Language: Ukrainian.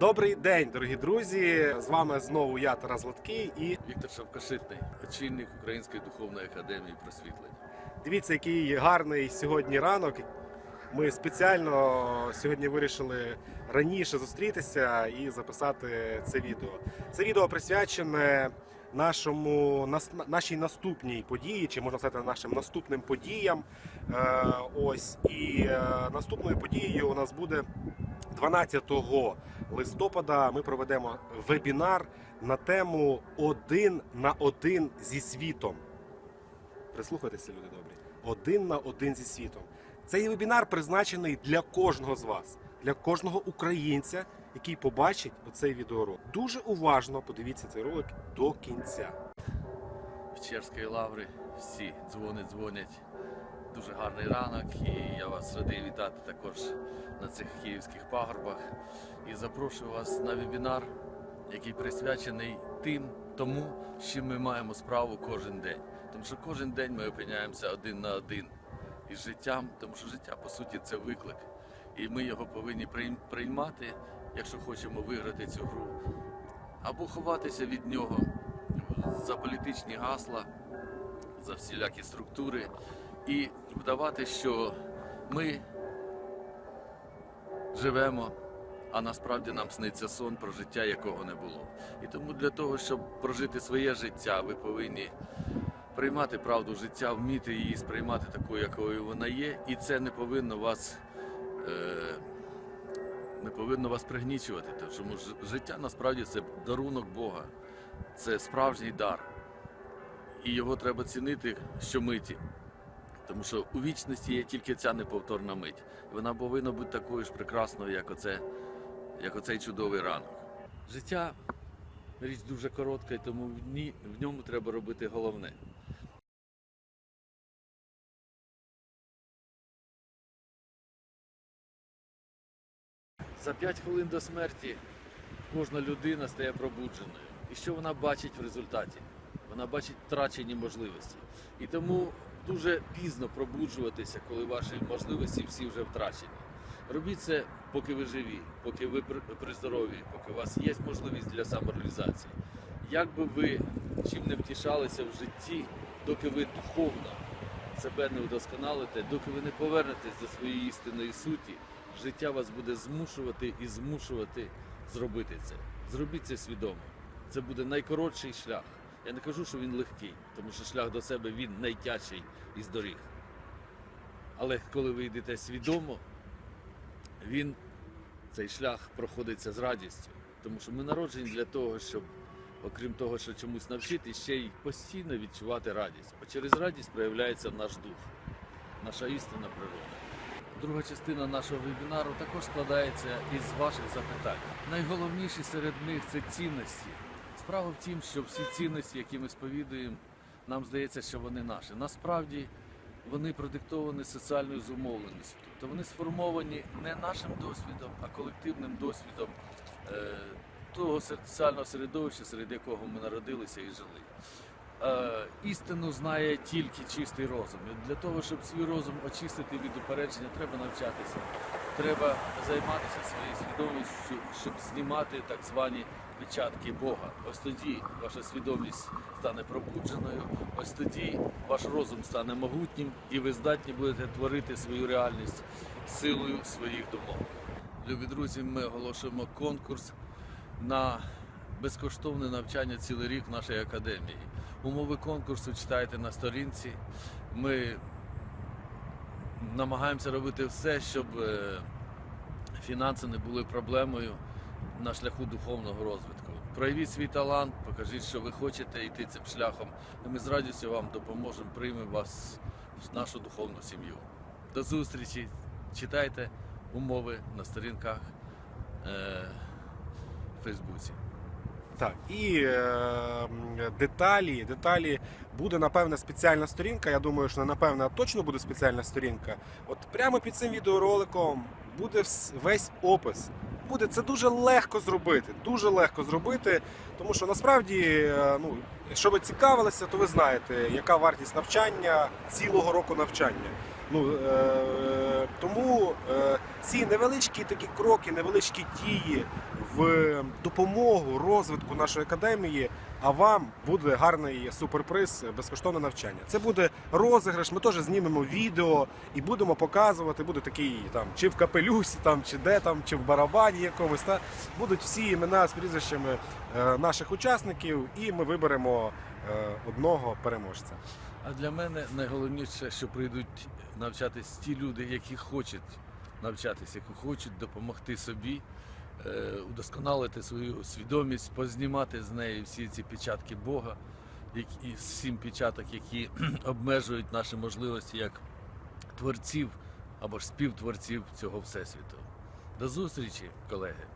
Добрий день, дорогі друзі! З вами знову я, Тарас Латкий, і Віктор Шовкашитний, очільник Української духовної академії просвітлення. дивіться, який гарний сьогодні ранок. Ми спеціально сьогодні вирішили раніше зустрітися і записати це відео. Це відео присвячене нашому нас- нашій наступній події, чи можна сказати, нашим наступним подіям. Е, ось і е, наступною подією у нас буде 12 листопада. Ми проведемо вебінар на тему один на один зі світом. Прислухайтеся, люди добрі. Один на один зі світом. Цей вебінар призначений для кожного з вас, для кожного українця, який побачить оцей відеоролик. Дуже уважно подивіться цей ролик до кінця. Печерської лаври всі дзвонять, дзвонять. Дуже гарний ранок, і я вас радий вітати також на цих київських пагорбах. І запрошую вас на вебінар, який присвячений тим, тому, з чим ми маємо справу кожен день. Тому що кожен день ми опиняємося один на один із життям, тому що життя по суті це виклик. І ми його повинні приймати, якщо хочемо виграти цю гру, або ховатися від нього за політичні гасла, за всілякі структури і вдавати, що ми живемо, а насправді нам сниться сон про життя, якого не було. І тому для того, щоб прожити своє життя, ви повинні приймати правду життя, вміти її сприймати такою, якою вона є, і це не повинно вас. Е- не повинно вас пригнічувати, тому життя насправді це дарунок Бога, це справжній дар. І його треба цінити щомиті. Тому що у вічності є тільки ця неповторна мить. Вона повинна бути такою ж прекрасною, як, оце, як оцей чудовий ранок. Життя річ дуже коротка, і тому в, ньому треба робити головне. За 5 хвилин до смерті кожна людина стає пробудженою. І що вона бачить в результаті? Вона бачить втрачені можливості. І тому дуже пізно пробуджуватися, коли ваші можливості всі вже втрачені. Робіть це, поки ви живі, поки ви при, здоров'ї, поки у вас є можливість для самореалізації. Як би ви чим не втішалися в житті, доки ви духовно себе не удосконалите, доки ви не повернетесь до своєї істинної суті, життя вас буде змушувати і змушувати зробити це. Зробіть це свідомо. Це буде найкоротший шлях. Я не кажу, що він легкий, тому що шлях до себе він найтяжчий із доріг. Але коли ви йдете свідомо, він цей шлях проходиться з радістю. Тому що ми народжені для того, щоб, окрім того, що чомусь навчити, ще й постійно відчувати радість. Бо через радість проявляється наш дух, наша істинна природа. Друга частина нашого вебінару також складається із ваших запитань. Найголовніші серед них це цінності. Справа в тім, що всі цінності, які ми сповідуємо, нам здається, що вони наші. Насправді вони продиктовані соціальною зумовленістю. Тобто вони сформовані не нашим досвідом, а колективним досвідом е, того соціального середовища, серед якого ми народилися і жили. Е, істину знає тільки чистий розум. І для того, щоб свій розум очистити від упередження, треба навчатися. Треба займатися своєю свідомістю, щоб знімати так звані печатки Бога. Ось тоді ваша свідомість стане пробудженою, ось тоді ваш розум стане могутнім, і ви здатні будете творити свою реальність силою своїх думок. Любі друзі, ми оголошуємо конкурс на безкоштовне навчання цілий рік в нашій академії. Умови конкурсу читайте на сторінці. Ми намагаємося робити все, щоб е, фінанси не були проблемою на шляху духовного розвитку. Проявіть свій талант, покажіть, що ви хочете йти цим шляхом. Ми з радістю вам допоможемо, приймемо вас в нашу духовну сім'ю. До зустрічі! Читайте умови на сторінках е, Фейсбуці. Так, і е, деталі, деталі буде напевне спеціальна сторінка. Я думаю, що не напевне, точно буде спеціальна сторінка. От прямо під цим відеороликом буде весь опис. Буде це дуже легко зробити. Дуже легко зробити, тому що насправді, е, ну, якщо ви цікавилися, то ви знаєте, яка вартість навчання цілого року навчання. Ну, е, тому е, ці невеличкі такі кроки, невеличкі дії в допомогу розвитку нашої академії. А вам буде гарний суперприз безкоштовне навчання. Це буде розіграш. Ми теж знімемо відео і будемо показувати. Буде такий там чи в капелюсі, там чи де там, чи в барабані якомусь. Та будуть всі імена з прізвищами е, наших учасників, і ми виберемо е, одного переможця. А для мене найголовніше, що прийдуть навчатись ті люди, які хочуть навчатись, які хочуть допомогти собі, удосконалити свою свідомість, познімати з неї всі ці печатки Бога, які, сім печаток, які обмежують наші можливості як творців або ж співтворців цього всесвіту. До зустрічі, колеги!